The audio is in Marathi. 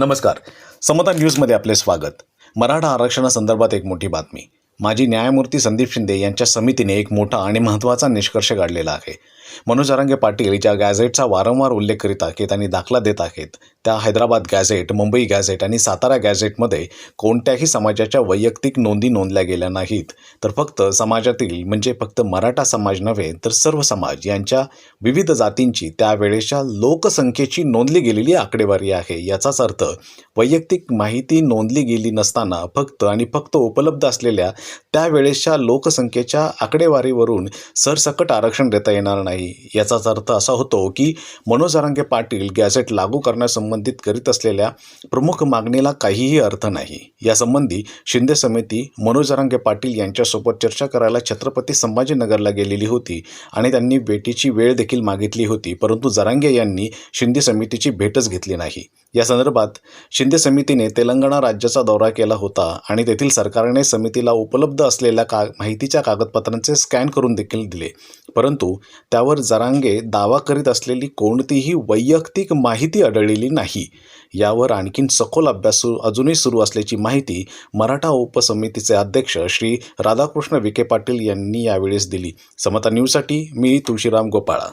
नमस्कार. समता न्यूजमध्ये आपले स्वागत. मराठा आरक्षणासंदर्भात एक मोठी बातमी. माजी न्यायमूर्ती संदीप शिंदे यांच्या समितीने एक मोठा आणि महत्त्वाचा निष्कर्ष काढलेला आहे. मनोज अरांगे पाटील ज्या गॅझेटचा वारंवार उल्लेख करीत आहेत आणि दाखला देत आहेत. त्या हैदराबाद गॅझेट मुंबई गॅझेट आणि सातारा गॅझेटमध्ये कोणत्याही समाजाच्या वैयक्तिक नोंदी नोंदल्या गेल्या नाहीत. तर फक्त समाजातील म्हणजे फक्त मराठा समाज नव्हे तर सर्व समाज यांच्या विविध जातींची त्यावेळेच्या लोकसंख्येची नोंदली गेलेली आकडेवारी आहे. याचाच अर्थ वैयक्तिक माहिती नोंदली गेली नसताना फक्त आणि फक्त उपलब्ध असलेल्या त्यावेळेसच्या लोकसंख्येच्या आकडेवारीवरून सरसकट आरक्षण देता येणार नाही. याचाच अर्थ असा होतो की मनोज अरांगे पाटील गॅझेट लागू करण्यासंबंधित करीत असलेल्या प्रमुख मागणीला काहीही अर्थ नाही. यासंबंधी शिंदे समिती मनोज अरांगे पाटील यांच्यासोबत चर्चा करायला छत्रपती संभाजीनगरला गेलेली होती आणि त्यांनी भेटीची वेळ देखील मागितली होती परंतु जरांगे यांनी शिंदे समितीची भेटच घेतली नाही. या संदर्भात शिंदे समितीने तेलंगणा राज्याचा दौरा केला होता आणि तेथील सरकारने समितीला उपलब्ध असलेल्या का माहितीच्या कागदपत्रांचे स्कॅन करून देखील दिले. परंतु त्यावर जरांगे दावा करीत असलेली कोणतीही वैयक्तिक माहिती आढळलेली नाही. यावर आणखीन सखोल अभ्यास सुरू अजूनही सुरू असल्याची माहिती मराठा उपसमितीचे अध्यक्ष श्री राधाकृष्ण विखे पाटील यांनी यावेळेस दिली. समता न्यूजसाठी मी तुळशीराम गोपाळा.